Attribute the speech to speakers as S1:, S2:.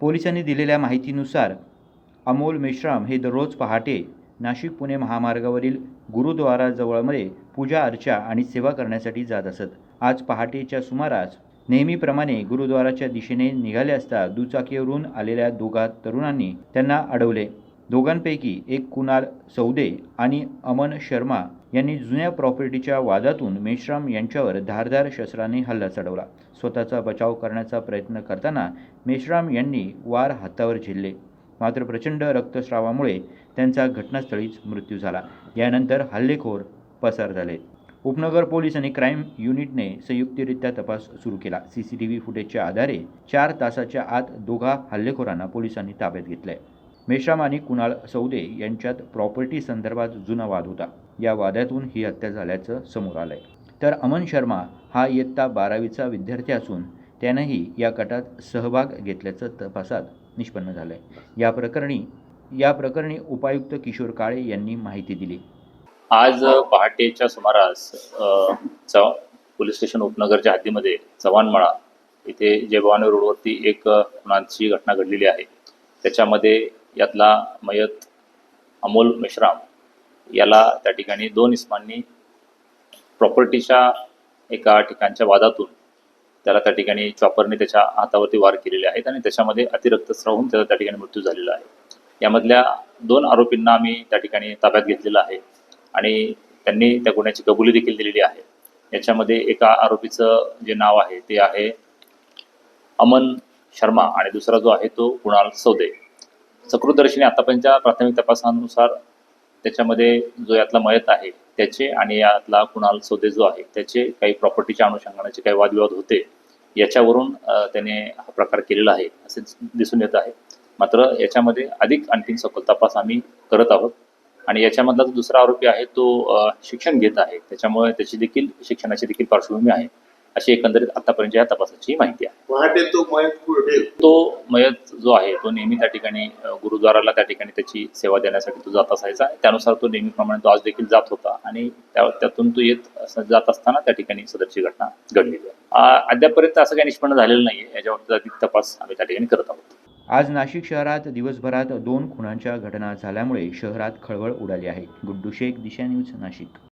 S1: पोलिसांनी दिलेल्या माहितीनुसार अमोल मेश्राम हे दररोज पहाटे नाशिक पुणे महामार्गावरील गुरुद्वाराजवळमध्ये पूजा अर्चा आणि सेवा करण्यासाठी जात असत. आज पहाटेच्या सुमारास नेहमीप्रमाणे गुरुद्वाराच्या दिशेने निघाले असता दुचाकीवरून आलेल्या दोघा तरुणांनी त्यांना अडवले. दोघांपैकी एक कुणाल सौदे आणि अमन शर्मा यांनी जुन्या प्रॉपर्टीच्या वादातून मेश्राम यांच्यावर धारदार शस्त्राने हल्ला चढवला. स्वतःचा बचाव करण्याचा प्रयत्न करताना मेश्राम यांनी वार हातावर झेलले. मात्र प्रचंड रक्तस्रावामुळे त्यांचा घटनास्थळीच मृत्यू झाला. यानंतर हल्लेखोर पसार झाले. उपनगर पोलीस आणि क्राईम युनिटने संयुक्तरित्या तपास सुरू केला. सी सी टी व्ही फुटेजच्या आधारे चार तासाच्या आत दोघा हल्लेखोरांना पोलिसांनी ताब्यात घेतलंय. मेश्राम आणि कुणाल सौदे यांच्यात प्रॉपर्टी संदर्भात जुना वाद होता. या वादातून ही हत्या झाल्याचं समोर आलंय. तर अमन शर्मा हा इयत्ता बारावीचा विद्यार्थी असून त्यानंही या गटात सहभाग घेतल्याचं तपासात निष्पन्न झालंय. या प्रकरणी या प्रकरणी उपायुक्त किशोर काळे यांनी माहिती दिली.
S2: आज पहाटेच्या सुमारास पोलीस स्टेशन उपनगरच्या हद्दीमध्ये चव्हाणमळा इथे जयभवानी रोडवरती एक अ, खुनाची घटना घडलेली आहे. त्याच्यामध्ये यातला मयत अमोल मेश्राम याला त्या ठिकाणी दोन इस्मांनी प्रॉपर्टीच्या एका ठिकाणच्या वादातून त्याला त्या ठिकाणी चॉपरने त्याच्या हातावरती वार केलेले आहेत आणि त्याच्यामध्ये अतिरक्तस्राव होऊन त्याचा त्या ठिकाणी मृत्यू झालेला आहे. यामधल्या दोन आरोपींना आम्ही त्या ठिकाणी ताब्यात घेतलेलं आहे आणि त्यांनी त्या गुन्ह्याची कबुली देखील दिलेली आहे. याच्यामध्ये एका आरोपीचं जे नाव आहे ते आहे अमन शर्मा आणि दुसरा जो आहे तो कुणाल सौदे. सकृतदर्शनी आतापर्यंतच्या प्राथमिक तपासानुसार त्याच्यामध्ये जो यातला मयत आहे त्याचे आणि यातला कुणाल सोदे जो आहे त्याचे काही प्रॉपर्टीच्या अनुषंगाने काही वादविवाद होते याच्यावरून त्याने हा प्रकार केलेला आहे असे दिसून येत आहे. मात्र याच्यामध्ये अधिक आणखीन सखोल तपास आम्ही करत आहोत आणि याच्यामधला जो दुसरा आरोपी आहे तो शिक्षण घेत आहे. त्याच्यामुळे त्याची देखील शिक्षणाची देखील पार्श्वभूमी आहे. अशी एकंदरीत आतापर्यंत या तपासाची माहिती आहे.
S3: पहाटे तो मयत
S2: तो मयत जो आहे तो नेहमी त्या ठिकाणी गुरुद्वाराला त्या ठिकाणी त्याची सेवा देण्यासाठी तो जात असायचा. त्यानुसार तो नेहमीप्रमाणे तो आज देखील जात होता आणि त्या- त्यातून तो येत जात असताना त्या ठिकाणी सदरची घटना घडलेली आहे. अद्यापर्यंत असं काही निष्पन्न झालेलं नाहीये. याच्यावर अधिक तपास आम्ही त्या ठिकाणी करत आहोत.
S1: आज नाशिक शहरात दिवसभरात दोन खुनांच्या घटना झाल्यामुळे शहरात खळबळ उडाली आहे. गुड्डू शेख दिशा न्यूज नाशिक.